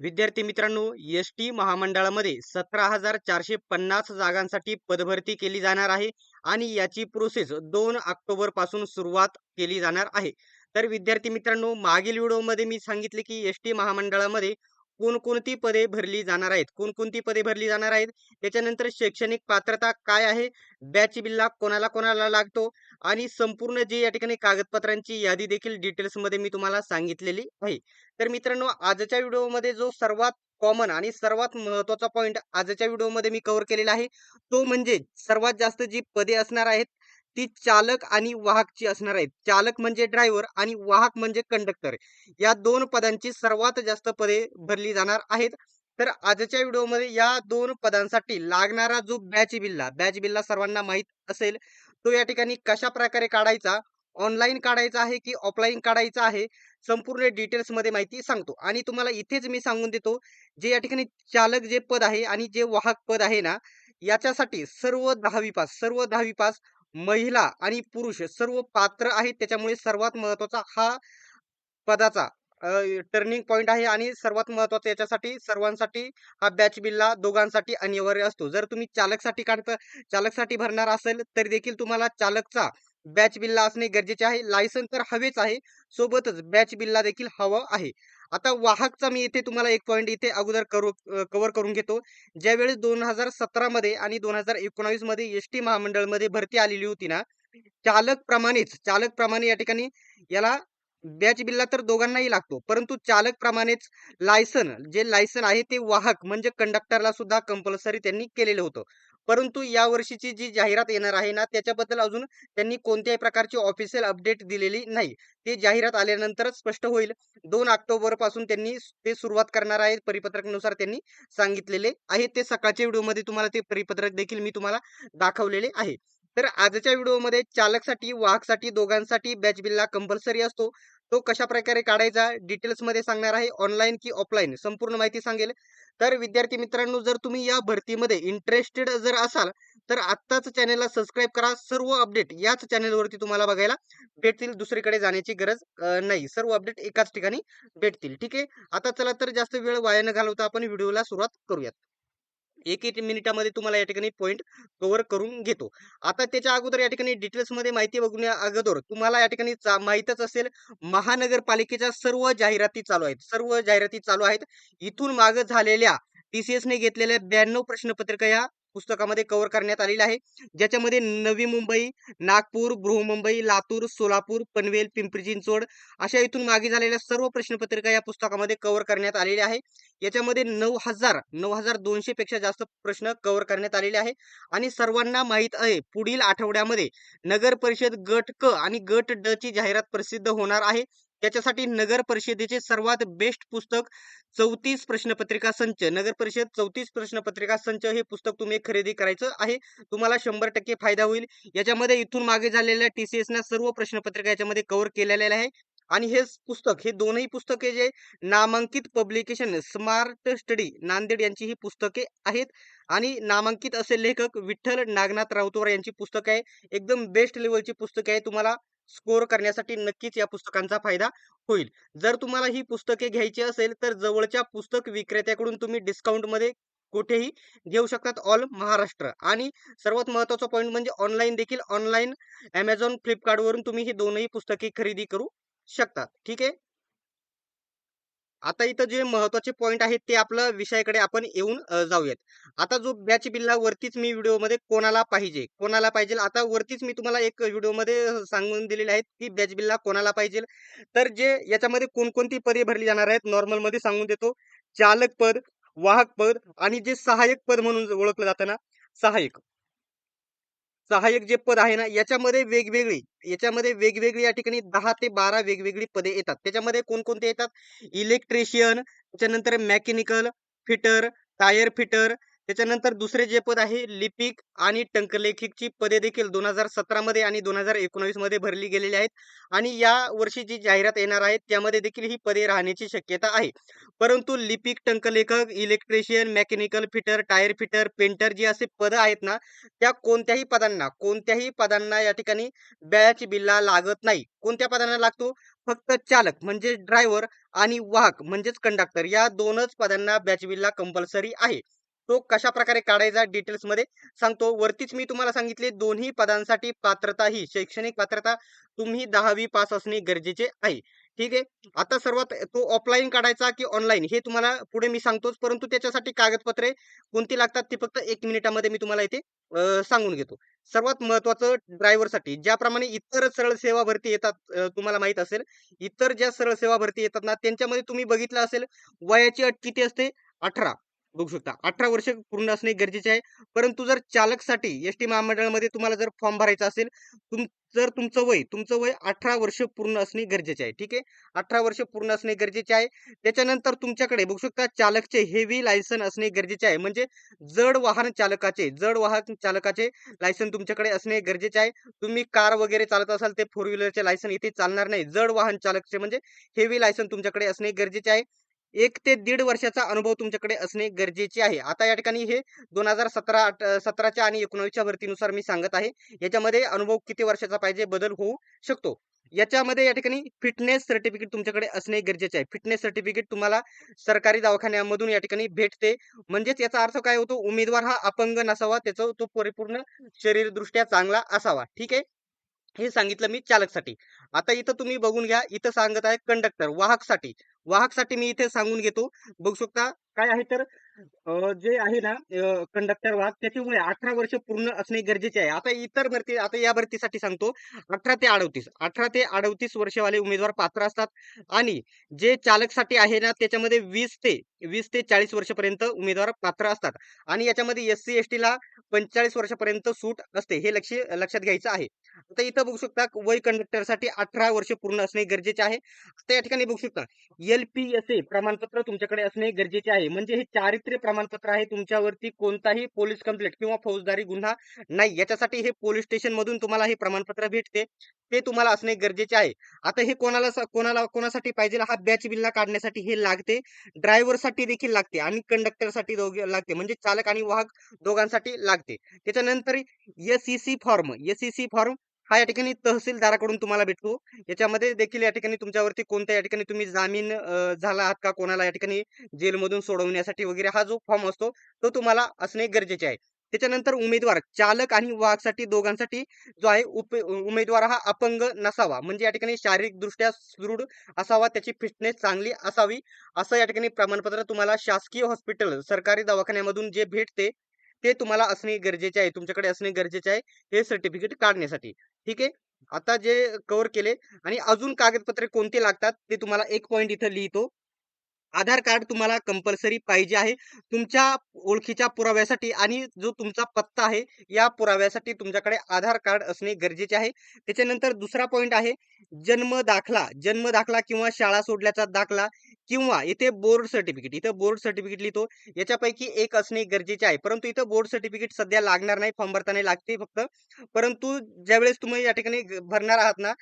विद्यार्थी मित्रांनो S T महामंडळामध्ये सतरा हजार चारशे पन्नास जागांसाठी पदभरती केली जाणार आहे आणि याची प्रोसेस दोन ऑक्टोबरपासून सुरुवात केली जाणार आहे. तर विद्यार्थी मित्रांनो मागील व्हिडिओमध्ये मी सांगितले की एस टी महामंडळामध्ये कोणकोणती पदे भरली जाणार आहेत? कोणकोणती पदे भरली जाणार आहेत? त्याच्यानंतर शैक्षणिक पात्रता काय आहे? बॅच बिल्ला कोणाला कोणाला लागतो? आणि संपूर्ण जे या ठिकाणी कागदपत्रांची यादी देखील डिटेल्समध्ये मी तुम्हाला सांगितलेली आहे. तर मित्रांनो आजच्या व्हिडिओमध्ये जो सर्वात कॉमन आणि सर्वात महत्त्वाचा पॉईंट आजच्या व्हिडिओमध्ये मी कव्हर केलेला आहे तो म्हणजे सर्वात जास्त जी पदे असणार आहेत ती चालक आणि वाहकची असणार आहेत. चालक म्हणजे ड्रायव्हर आणि वाहक म्हणजे कंडक्टर या दोन पदांची सर्वात जास्त पदे भरली जाणार आहेत. तर आजच्या व्हिडिओमध्ये या दोन पदांसाठी लागणारा जो बॅच बिल्ला बॅच बिल्ला सर्वांना माहीत असेल तो या ठिकाणी कशा प्रकारे काढायचा? ऑनलाईन काढायचा आहे की ऑफलाईन काढायचा आहे? संपूर्ण डिटेल्समध्ये माहिती सांगतो. आणि तुम्हाला इथेच मी सांगून देतो जे या ठिकाणी चालक जे पद आहे आणि जे वाहक पद आहे ना याच्यासाठी सर्व दहावी पास सर्व दहावी पास महिला आणि पुरुष सर्व पात्र आहेत. त्याच्यामुळे सर्वात महत्त्वाचा हा पदाचा टर्निंग पॉईंट आहे आणि सर्वात महत्वाचं याच्यासाठी सर्वांसाठी हा बॅच बिल्ला दोघांसाठी अनिवार्य असतो. जर तुम्ही चालकसाठी काढता चालकसाठी भरणार असेल तर देखील तुम्हाला चालकचा बॅच बिल्ला असणे गरजेचे आहे. लायसन तर हवेच आहे. सोबतच बॅच बिल्ला देखील हवा आहे. आता वाहकचा मी इथे तुम्हाला एक पॉईंट इथे अगोदर करू कव्हर करून घेतो. ज्यावेळेस दोन हजार सतरा मध्ये आणि दोन हजार एकोणावीसमध्ये एस टी महामंडळमध्ये भरती आलेली होती ना चालक प्रमाणेच चालक प्रमाणे या ठिकाणी याला बॅच बिल्ला तर दोघांनाही लागतो. परंतु चालक प्रमाणेच लायसन जे लायसन आहे ते वाहक म्हणजे कंडक्टरला सुद्धा कंपल्सरी त्यांनी केलेलं होतं. परंतु या वर्षीची जी जाहिरात येणार आहे ना त्याच्याबद्दल अजून त्यांनी कोणत्याही प्रकारची ऑफिशियल अपडेट दिलेली नाही. ते जाहिरात आल्यानंतरच स्पष्ट होईल. दोन ऑक्टोबरपासून त्यांनी ते सुरुवात करणार आहेत परिपत्रकानुसार त्यांनी सांगितलेले आहे. ते सकाळच्या व्हिडिओमध्ये तुम्हाला ते परिपत्रक देखील मी तुम्हाला दाखवलेले आहे. तर आजच्या व्हिडिओमध्ये चालकसाठी वाहकसाठी दोघांसाठी बॅच बिल्ला कंपल्सरी असतो. तो कशा प्रकारे काढायचा डिटेल्समध्ये सांगणार आहे ऑनलाईन की ऑफलाईन संपूर्ण माहिती सांगेल. तर विद्यार्थी मित्रांनो जर तुम्ही या भरतीमध्ये इंटरेस्टेड जर असाल तर आत्ताच चॅनेलला सबस्क्राईब करा. सर्व अपडेट याच चॅनेलवरती तुम्हाला बघायला भेटतील. दुसरीकडे जाण्याची गरज नाही. सर्व अपडेट एकाच ठिकाणी भेटतील. ठीक आहे? आता चला तर जास्त वेळ वाया न घालवता आपण व्हिडिओला सुरुवात करूयात. एक एक मिनिटामध्ये तुम्हाला या ठिकाणी पॉईंट कव्हर करून घेतो. आता त्याच्या अगोदर या ठिकाणी डिटेल्समध्ये माहिती बघण्या अगोदर तुम्हाला या ठिकाणी माहितच असेल महानगरपालिकेच्या सर्व जाहिराती चालू आहेत. सर्व जाहिराती चालू आहेत. इथून माग झालेल्या टीसीएसने घेतलेल्या ब्याण्णव प्रश्नपत्रिका या पुस्तकामध्ये कव्हर करण्यात आलेली आहे. ज्याच्यामध्ये नवी मुंबई नागपूर बृहमुंबई लातूर सोलापूर पनवेल पिंपरी चिंचवड अशा इथून मागे झालेल्या सर्व प्रश्नपत्रिका या पुस्तकामध्ये कव्हर करण्यात आलेल्या आहे. याच्यामध्ये नऊ हजार नऊ हजार दोनशे पेक्षा जास्त प्रश्न कव्हर करण्यात आलेले आहे आणि सर्वांना माहीत आहे पुढील आठवड्यामध्ये नगर परिषद गट क आणि गट ड ची जाहिरात प्रसिद्ध होणार आहे. त्याच्यासाठी नगर परिषदेचे सर्वात बेस्ट पुस्तक चौतीस प्रश्नपत्रिका संच नगर परिषद चौतीस प्रश्नपत्रिका संच हे पुस्तक तुम्ही खरेदी करायचं आहे. तुम्हाला शंभर टक्के फायदा होईल. याच्यामध्ये इथून मागे झालेल्या टीसीएस ना सर्व प्रश्नपत्रिका याच्यामध्ये कव्हर केलेल्या आहे आणि हे पुस्तक हे दोनही पुस्तके जे नामांकित पब्लिकेशन स्मार्ट स्टडी नांदेड यांची ही पुस्तके आहेत. आणि नामांकित असे लेखक विठ्ठल नागनाथ राऊतोर यांची पुस्तक आहे. एकदम बेस्ट लेवलची पुस्तके आहे. तुम्हाला स्कोर करण्यासाठी नक्कीच या पुस्तकांचा फायदा होईल. जर तुम्हाला ही पुस्तके घ्यायची असेल तर जवळच्या पुस्तक विक्रेत्याकडून तुम्ही डिस्काउंटमध्ये कुठेही घेऊ शकतात. ऑल महाराष्ट्र. आणि सर्वात महत्त्वाचा पॉईंट म्हणजे ऑनलाईन देखील ऑनलाईन अमेझॉन फ्लिपकार्टवरून तुम्ही ही दोनही पुस्तके खरेदी करू शकतात. ठीक आहे? आता इथं जे महत्त्वाचे पॉईंट आहेत ते आपलं विषयाकडे आपण येऊन जाऊयात. आता जो बॅच बिल्ला वरतीच मी व्हिडिओमध्ये कोणाला पाहिजे कोणाला पाहिजे? आता वरतीच मी तुम्हाला एक व्हिडिओमध्ये सांगून दिलेले आहेत की बॅच बिल्ला कोणाला पाहिजे? तर जे याच्यामध्ये कोणकोणती पदे भरली जाणार आहेत नॉर्मलमध्ये सांगून देतो. चालक पद वाहक पद आणि जे सहाय्यक पद म्हणून ओळखलं जातं ना सहाय्यक. सहाय्यक जे पद आहे ना याच्यामध्ये वेगवेगळी याच्यामध्ये वेगवेगळी या ठिकाणी दहा ते बारा वेगवेगळी पदे येतात. त्याच्यामध्ये कोणकोणते येतात? इलेक्ट्रिशियन त्याच्यानंतर मेकॅनिकल फिटर टायर फिटर त्याच्यानंतर दुसरे जे पद आहे लिपिक आणि टंकलेखिकची पदे देखील दोन हजार सतरामध्ये आणि दोन हजार एकोणावीसमध्ये भरली गेलेली आहेत. आणि या वर्षी जी जाहिरात येणार आहे त्यामध्ये देखील ही पदे राहण्याची शक्यता आहे. परंतु लिपिक टंकलेखक electrician mechanical fitter tyre fitter painter जी असे पद आहेत ना त्या कोणत्याही पदांना कोणत्याही पदांना या ठिकाणी बॅच बिल्ला लागत नाही. कोणत्या पदांना लागतो? फक्त चालक म्हणजे ड्रायव्हर आणि वाहक म्हणजेच कंडक्टर या दोनच पदांना बॅच बिल्ला कंपल्सरी आहे. तो कशा प्रकारे काढायचा डिटेल्समध्ये सांगतो. वरतीच मी तुम्हाला सांगितले दोन्ही पदांसाठी पात्रता ही शैक्षणिक पात्रता तुम्ही दहावी पास असणे गरजेचे आहे. ठीक आहे? आता सर्वात तो ऑफलाईन काढायचा की ऑनलाईन हे तुम्हाला पुढे मी सांगतोच परंतु त्याच्यासाठी कागदपत्रे कोणती लागतात ती फक्त एक मिनिटामध्ये मी तुम्हाला इथे सांगून घेतो. सर्वात महत्वाचं ड्रायव्हरसाठी ज्याप्रमाणे इतर सरळ सेवा भरती येतात तुम्हाला माहीत असेल इतर ज्या सरळ सेवा भरती येतात ना त्यांच्यामध्ये तुम्ही बघितलं असेल वयाची अट किती असते अठरा. बघू शकता. अठरा वर्ष पूर्ण असणे गरजेचे आहे. परंतु जर चालकसाठी एस टी महामंडळामध्ये तुम्हाला जर फॉर्म भरायचा असेल तुम जर तुमचं वय तुमचं वय अठरा वर्ष पूर्ण असणे गरजेचे आहे. ठीक आहे? अठरा वर्ष पूर्ण असणे गरजेचे आहे. त्याच्यानंतर तुमच्याकडे बघू शकता चालकचे हेवी लायसन असणे गरजेचे आहे. म्हणजे जड वाहन चालकाचे जड वाहन चालकाचे लायसन तुमच्याकडे असणे गरजेचे आहे. तुम्ही कार वगैरे चालत असाल ते फोर व्हीलरचे लायसन इथे चालणार नाही. जड वाहन चालकचे म्हणजे हेवी लायसन तुमच्याकडे असणे गरजेचे आहे. एक ते दीड वर्षाचा अनुभव तुमच्याकडे असणे गरजेचे आहे. आता या ठिकाणी हे दोन हजार सतरा सतराच्या आणि एकोणावीसच्या भरतीनुसार मी सांगत आहे. याच्यामध्ये अनुभव किती वर्षाचा पाहिजे बदल होऊ शकतो. याच्यामध्ये या ठिकाणी फिटनेस सर्टिफिकेट तुमच्याकडे असणे गरजेचे आहे. फिटनेस सर्टिफिकेट तुम्हाला सरकारी दवाखान्यामधून या ठिकाणी भेटते. म्हणजेच याचा अर्थ काय होतो? उमेदवार हा अपंग नसावा त्याचा तो परिपूर्ण शरीरदृष्ट्या चांगला असावा. ठीक आहे? हे सांगितलं मी चालकसाठी. आता इथं तुम्ही बघून घ्या इथं सांगत आहे कंडक्टर वाहकसाठी. वाहकसाठी मी इथे सांगून घेतो. बघू शकता काय आहे तर जे आहे ना कंडक्टर वाहक त्याच्यामुळे अठरा वर्ष पूर्ण असणे गरजेचे आहे. आता इतर भरती आता या भरतीसाठी सांगतो अठरा ते अडतीस. अठरा ते अडतीस वर्षवाले उमेदवार पात्र असतात आणि जे चालकसाठी आहे ना त्याच्यामध्ये वीस ते वीस ते चाळीस वर्षपर्यंत उमेदवार पात्र असतात. आणि याच्यामध्ये एस सी एस टीला पंचेचाळीस वर्षापर्यंत सूट असते हे लक्ष लक्षात घ्यायचं आहे. आता इथं बघू शकता वय कंडक्टरसाठी अठरा वर्ष पूर्ण असणे गरजेचे आहे. आता या ठिकाणी बघू शकता एल पी एस ए प्रमाणपत्र तुमच्याकडे असणे गरजेचे आहे. म्हणजे हे चारित्र्य प्रमाणपत्र आहे तुमच्यावरती कोणताही पोलीस कंप्लेंट किंवा फौजदारी गुन्हा नाही. याच्यासाठी हे पोलीस स्टेशन मधून तुम्हाला हे प्रमाणपत्र भेटते. ते तुम्हाला असणे गरजेचे आहे. आता हे कोणाला कोणाला कोणासाठी पाहिजे हा बॅच बिलला काढण्यासाठी हे लागते. ड्रायव्हरसाठी देखील लागते आणि कंडक्टरसाठी दोघे लागते. म्हणजे चालक आणि वाहक दोघांसाठी लागते. त्याच्यानंतर एसईसी फॉर्म एसईसी फॉर्म हा या ठिकाणी तहसीलदाराकडून तुम्हाला भेटतो याच्यामध्ये देखील या ठिकाणी तुमच्यावरती कोणत्या या ठिकाणी तुम्ही जामीन झाला आहात का? कोणाला या ठिकाणी जेलमधून सोडवण्यासाठी वगैरे हा जो फॉर्म असतो तो तुम्हाला असणे गरजेचे आहे. त्याच्यानंतर उमेदवार चालक आणि वाहकसाठी दोघांसाठी जो आहे उप उमेदवार हा अपंग नसावा. म्हणजे या ठिकाणी शारीरिकदृष्ट्या सुदृढ असावा त्याची फिटनेस चांगली असावी असं या ठिकाणी प्रमाणपत्र तुम्हाला शासकीय हॉस्पिटल सरकारी दवाखान्यामधून जे भेटते ते तुम्हाला असणे गरजेचे आहे. तुमच्याकडे असणे गरजेचे आहे हे सर्टिफिकेट काढण्यासाठी. ठीक आहे? आता जे कव्हर केले आणि अजून कागदपत्रे कोणते लागतात ते तुम्हाला एक पॉइंट इथं लिहितो. आधार कार्ड तुम्हाला कंपल्सरी पाहिजे आहे. तुमच्या ओळखीच्या पुराव्यासाठी आणि जो तुमचा पत्ता आहे या पुराव्यासाठी तुमच्याकडे आधार कार्ड असणे गरजेचे आहे. त्याच्यानंतर दुसरा पॉईंट आहे जन्म दाखला. जन्म दाखला किंवा शाळा सोडल्याचा दाखला किंवा इथे बोर्ड सर्टिफिकेट इथं बोर्ड सर्टिफिकेट लिहितो. याच्यापैकी एक असणे गरजेचे आहे. परंतु इथं बोर्ड सर्टिफिकेट सध्या लागणार नाही. फॉर्म भरताना लागते फक्त. परंतु ज्यावेळेस तुम्ही या ठिकाणी भरणार आहात ना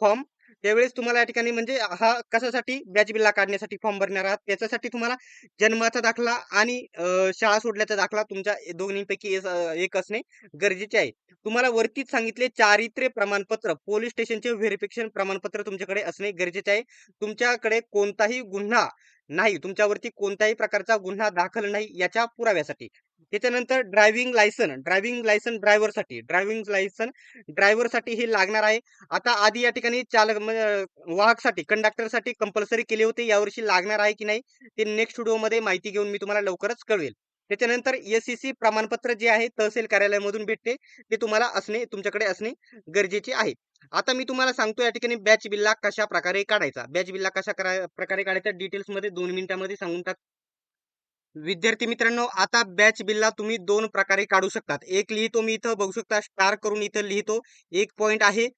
फॉर्म त्यावेळेस तुम्हाला या ठिकाणी म्हणजे हा कशासाठी? बॅच बिल्ला काढण्यासाठी फॉर्म भरणार आहात. त्याच्यासाठी तुम्हाला जन्माचा दाखला आणि शाळा सोडल्याचा दाखला तुमच्या दोन्हीपैकी एक एक असणे गरजेचे आहे. तुम्हाला वरतीच सांगितले चारित्र्य प्रमाणपत्र पोलीस स्टेशनचे व्हेरिफिकेशन प्रमाणपत्र तुमच्याकडे असणे गरजेचे आहे. तुमच्याकडे कोणताही गुन्हा नाही तुमच्यावरती कोणत्याही प्रकारचा गुन्हा दाखल नाही याच्या पुराव्यासाठी. त्याच्यानंतर ड्रायव्हिंग लायसन ड्रायव्हिंग लायसन ड्रायव्हरसाठी ड्रायव्हिंग लायसन ड्रायव्हरसाठी हे लागणार आहे. आता आधी या ठिकाणी चालक वाहकसाठी कंडक्टरसाठी कंपल्सरी केले होते. यावर्षी लागणार आहे की नाही ते नेक्स्ट व्हिडिओमध्ये माहिती घेऊन मी तुम्हाला लवकरच कळवेल. त्याच्यानंतर एसईसी प्रमाणपत्र जे आहे तहसील कार्यालयामधून भेटते. ते तुम्हाला असणे तुमच्याकडे असणे गरजेचे आहे. आता मी तुम्हाला सांगतो या ठिकाणी बॅच बिल्ला कशा प्रकारे काढायचा. बॅच बिल्ला कशा प्रकारे काढायचा? डिटेल्समध्ये दोन मिनिटांमध्ये सांगून टाक विद्यार्थी मित्रांनो आता बॅच बिल्ला तुम्ही दोन प्रकारे काढू शकतात. एक लिहितो मी इथं बघू शकता स्टार करून इथं लिहितो. एक पॉइंट आहे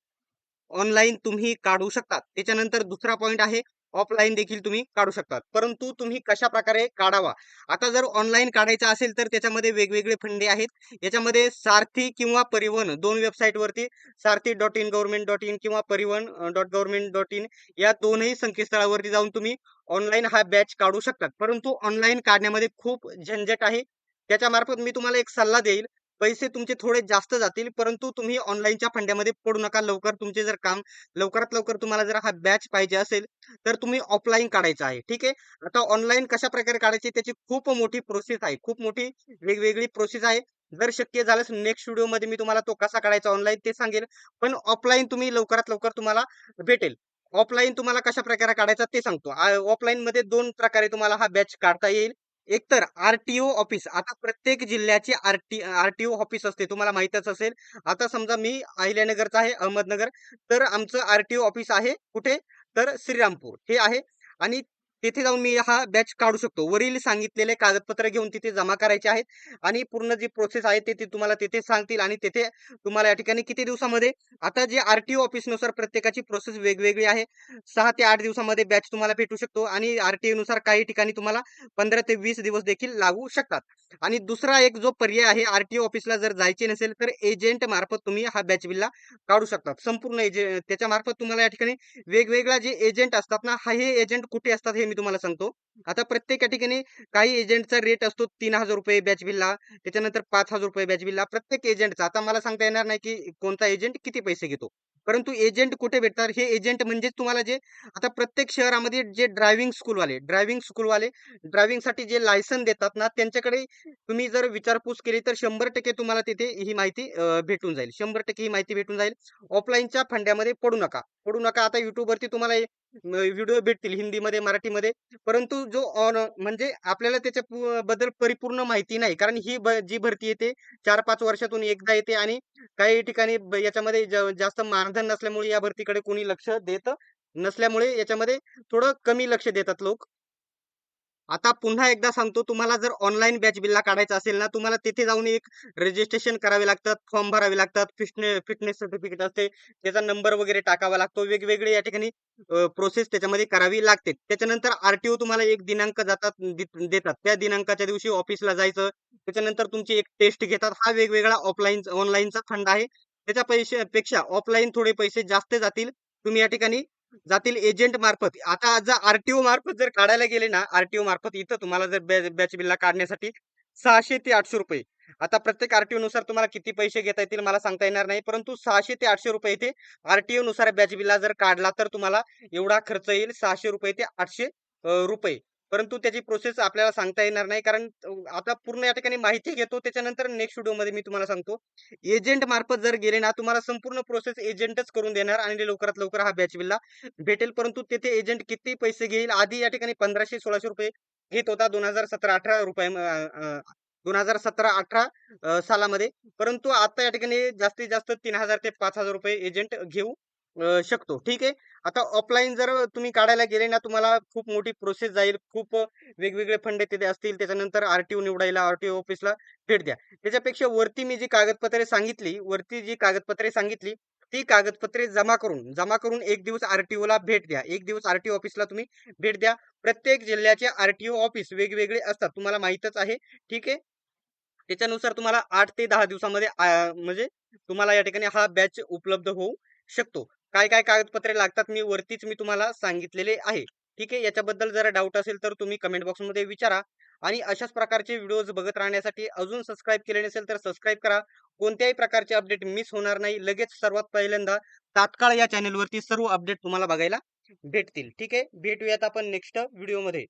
ऑनलाईन तुम्ही काढू शकतात. त्याच्यानंतर दुसरा पॉइंट आहे ऑफलाईन देखील तुम्ही काढू शकतात. परंतु तुम्ही कशा प्रकारे काढावा? आता जर ऑनलाईन काढायचा असेल तर त्याच्यामध्ये वेगवेगळे फंडे आहेत. याच्यामध्ये सारथी किंवा परिवहन दोन वेबसाईटवरती Sarathi dot in government dot in किंवा Parivahan dot government dot in या दोनही संकेतस्थळावरती जाऊन तुम्ही ऑनलाईन हा बॅच काढू शकतात. परंतु ऑनलाईन काढण्यामध्ये खूप झंझट आहे. त्याच्या मार्फत मी तुम्हाला एक सल्ला देईल. पैसे तुमचे थोडे जास्त जातील परंतु तुम्ही ऑनलाईनच्या फंड्यामध्ये पडू नका. लवकर तुमचे जर काम लवकरात लवकर तुम्हाला जर हा बॅच पाहिजे असेल तर तुम्ही ऑफलाईन काढायचा आहे. ठीक आहे? आता ऑनलाईन कशा प्रकारे काढायची त्याची खूप मोठी प्रोसेस आहे. खूप मोठी वेगवेगळी प्रोसेस आहे. जर शक्य झाल्यास नेक्स्ट व्हिडिओमध्ये मी तुम्हाला तो कसा काढायचा ऑनलाईन ते सांगेल. पण ऑफलाईन तुम्ही लवकरात लवकर तुम्हाला भेटेल. ऑफलाईन तुम्हाला कशा प्रकारे काढायचा ते सांगतो. ऑफलाईन मध्ये दोन प्रकारे तुम्हाला हा बॅच काढता येईल. एकतर आरटीओ ऑफिस आता प्रत्येक जिल्ह्याची आरटी आरटीओ ऑफिस असते. तुम्हाला माहितच असेल. आता समजा मी अहिल्यानगरचा आहे अहमदनगर. तर आमचं आरटीओ ऑफिस आहे कुठे? तर श्रीरामपूर. हे आहे. आणि तिथे जाऊन मी हा बॅच काढू शकतो. वरील सांगितलेले कागदपत्र घेऊन तिथे जमा करायचे आहेत आणि पूर्ण जी प्रोसेस आहे ते तुम्हाला तिथे सांगतील आणि तिथे तुम्हाला या ठिकाणी किती दिवसामध्ये आता जे आरटीओ ऑफिसनुसार प्रत्येकाची प्रोसेस वेगवेगळी आहे. सहा ते आठ दिवसामध्ये बॅच तुम्हाला भेटू शकतो आणि आरटीओ नुसार काही ठिकाणी तुम्हाला पंधरा ते वीस दिवस देखील लागू शकतात. आणि दुसरा एक जो पर्याय आहे आरटीओ ऑफिसला जर जायचे नसेल तर एजंट मार्फत तुम्ही हा बॅच बिलला काढू शकतात संपूर्ण एजंट त्याच्या मार्फत तुम्हाला या ठिकाणी वेगवेगळ्या जे एजंट असतात ना हा हे एजंट कुठे असतात हे मी तुम्हाला सांगतो. आता प्रत्येक ठिकाणी काही एजंटचा रेट असतो तीन हजार रुपये बॅच बिलला त्याच्यानंतर पाच हजार रुपये बॅच बिलला प्रत्येक एजंटचा आता मला सांगता येणार नाही की कोणता एजंट किती पैसे घेतो. परंतु एजंट कुठे भेटतात? हे एजंट म्हणजे तुम्हाला जे आता प्रत्येक शहरामध्ये जे ड्रायव्हिंग स्कूलवाले ड्रायव्हिंग स्कूलवाले ड्रायव्हिंगसाठी जे लायसन देतात ना त्यांच्याकडे तुम्ही जर विचारपूस केली तर शंभर टक्के तुम्हाला तिथे ही माहिती भेटून जाईल. शंभर टक्के ही माहिती भेटून जाईल. ऑफलाईनच्या फंड्यामध्ये पडू नका. पडू नका. आता युट्यूबवरती तुम्हाला व्हिडिओ भेटतील हिंदीमध्ये मराठीमध्ये. परंतु जो ऑन म्हणजे आपल्याला त्याच्या बद्दल परिपूर्ण माहिती नाही. कारण ही जी भरती येते चार पाच वर्षातून एकदा येते आणि काही ठिकाणी याच्यामध्ये जास्त मानधन नसल्यामुळे या भरतीकडे कोणी लक्ष देत नसल्यामुळे याच्यामध्ये थोडं कमी लक्ष देतात लोक. आता पुन्हा एकदा सांगतो तुम्हाला जर ऑनलाईन बॅच बिल्ला काढायचा असेल ना तुम्हाला तिथे जाऊन एक रजिस्ट्रेशन करावे लागतात फॉर्म भरावे लागतात फिटनेस फिटनेस सर्टिफिकेट असते त्याचा नंबर वगैरे टाकावा लागतो वेगवेगळे या ठिकाणी प्रोसेस त्याच्यामध्ये करावी लागते. त्याच्यानंतर आरटीओ तुम्हाला एक दिनांक जातात देतात. त्या दिनांकाच्या दिवशी ऑफिसला जायचं त्याच्यानंतर तुमची एक टेस्ट घेतात. हा वेगवेगळा ऑफलाईन ऑनलाईनचा फंड आहे. त्याच्या पैसे पेक्षा ऑफलाईन थोडे पैसे जास्त जातील. तुम्ही या ठिकाणी जातील एजंट मार्फत. आता जर आरटीओ मार्फत जर काढायला गेले ना आरटीओ मार्फत इथं तुम्हाला जर बॅच बिलला काढण्यासाठी सहाशे ते आठशे रुपये. आता प्रत्येक आरटीओ नुसार तुम्हाला किती पैसे घेता येतील मला सांगता येणार नाही परंतु सहाशे ते आठशे रुपये इथे आरटीओ नुसार बॅच बिलला जर काढला तर तुम्हाला एवढा खर्च येईल सहाशे रुपये ते आठशे रुपये. परंतु त्याची प्रोसेस आपल्याला सांगता येणार नाही. कारण आता पूर्ण या ठिकाणी माहिती घेतो. त्याच्यानंतर नेक्स्ट व्हिडिओमध्ये मी तुम्हाला सांगतो. एजंट मार्फत जर गेले ना तुम्हाला संपूर्ण प्रोसेस एजंटच करून देणार आणि लवकरात लवकर हा बॅच बिल्ला भेटेल. परंतु तेथे एजंट किती पैसे घेईल? आधी या ठिकाणी पंधराशे सोळाशे रुपये घेत होता दोन हजार सतरा अठरा रुपये दोन हजार सतरा अठरा सालामध्ये. परंतु आता या ठिकाणी जास्तीत जास्त तीन हजार ते पाच हजार रुपये एजंट घेऊ. शकतो. ठीक आहे. आता ऑफलाईन जर तुम्ही काढायला गेले ना तुम्हाला खूप मोठी प्रोसेस जाईल. खूप वेगवेगळे फंड तिथे असतील. त्याच्यानंतर आरटीओ निवडायला आरटीओ ऑफिसला भेट द्या. त्याच्यापेक्षा वरती मी जी कागदपत्रे सांगितली वरती जी कागदपत्रे सांगितली ती कागदपत्रे जमा करून जमा करून एक दिवस आरटीओ ला भेट द्या. एक दिवस आरटीओ ऑफिसला तुम्ही भेट द्या. प्रत्येक जिल्ह्याचे आरटीओ ऑफिस वेगवेगळे असतात. तुम्हाला माहितच आहे. ठीक आहे? त्याच्यानुसार तुम्हाला आठ ते दहा दिवसामध्ये म्हणजे तुम्हाला या ठिकाणी हा बॅच उपलब्ध होऊ शकतो. काय काय कागदपत्रे लागतात मी वरतीच मी तुम्हाला सांगितलेले आहे. ठीक आहे? याच्याबद्दल जर डाऊट असेल तर तुम्ही कमेंट बॉक्समध्ये विचारा. आणि अशाच प्रकारचे व्हिडिओज बघत राहण्यासाठी अजून सबस्क्राईब केले नसेल तर सबस्क्राईब करा. कोणत्याही प्रकारचे अपडेट मिस होणार नाही. लगेच सर्वात पहिल्यांदा तात्काळ या चॅनेलवरती सर्व अपडेट तुम्हाला बघायला भेटतील. ठीक आहे? भेटूयात आपण नेक्स्ट व्हिडिओमध्ये